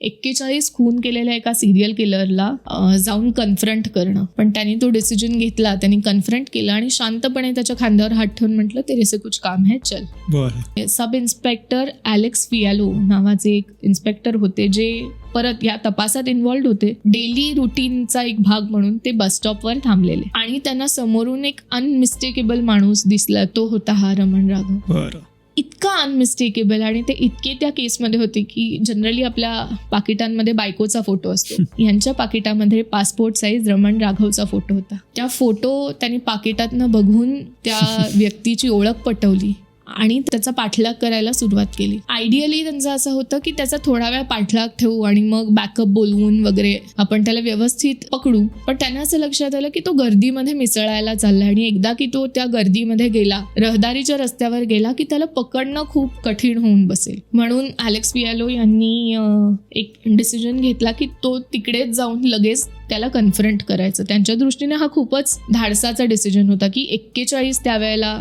एक्केचाळीस खून केलेल्या एका सिरियल किलरला जाऊन कन्फ्रंट करणं. पण त्यांनी तो डिसिजन घेतला. त्यांनी कन्फ्रंट केलं आणि शांतपणे त्याच्या खांद्यावर हात ठेवून म्हटलं तेरे से कुछ काम है चल. सब इन्स्पेक्टर ॲलेक्स फियालो नावाचे एक इन्स्पेक्टर होते जे परत या तपासात इन्व्हॉल्ड होते. डेली रुटीनचा एक भाग म्हणून ते बस स्टॉपवर थांबलेले. आणि त्यांना समोरून एक अनमिस्टेकेबल माणूस दिसला तो होता हा रमण राघव. बरं. इतका अनमिस्टेकेबल आणि ते इतके त्या केसमध्ये होते की जनरली आपल्या पाकिटांमध्ये बायकोचा फोटो असतो. यांच्या पाकिटामध्ये पासपोर्ट साईज रमण राघवचा फोटो होता. त्या फोटो त्यांनी पाकिटातनं बघून त्या व्यक्तीची ओळख पटवली. आणि त्याचा पाठलाग करायला सुरुवात केली. आयडियली त्यांचं असं होतं की त्याचा थोडा वेळ पाठलाग ठेवू आणि मग बॅकअप बोलवून वगैरे आपण त्याला व्यवस्थित पकडू. पण त्यांना असं लक्षात आलं की तो गर्दीमध्ये मिसळायला चालला आणि एकदा की तो त्या गर्दीमध्ये गेला रहदारीच्या रस्त्यावर गेला की त्याला पकडणं खूप कठीण होऊन बसेल. म्हणून अलेक्स पियालो यांनी एक डिसिजन घेतला की तो तिकडेच जाऊन लगेच त्याला कन्फ्रंट करायचं. त्यांच्या दृष्टीने हा खूपच धाडसाचा डिसिजन होता की एक्केचाळीस त्यावेळेला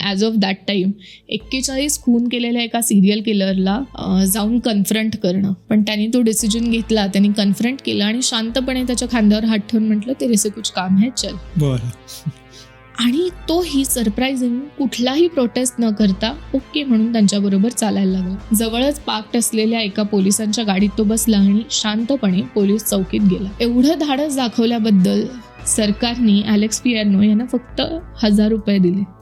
ॲज ऑफ दॅट टाइम एक्केचाळीस खून केलेल्या एका सिरियल किलरला जाऊन कन्फ्रंट करणं. पण त्यांनी तो डिसिजन घेतला त्यांनी कन्फ्रंट केलं आणि शांतपणे त्याच्या खांद्यावर हात ठेवून म्हटलं तेरेसे कुछ काम है चल. बरं. आणि तोही सरप्राईझिंग कुठलाही प्रोटेस्ट न करता ओके म्हणून त्यांच्याबरोबर चालायला लागला. जवळच पार्क्ड असलेल्या एका पोलिसांच्या गाडीत तो बसला आणि शांतपणे पोलीस चौकीत गेला. एवढं धाडस दाखवल्याबद्दल सरकारने अलेक्स पियानो यांना फक्त हजार रुपये दिले.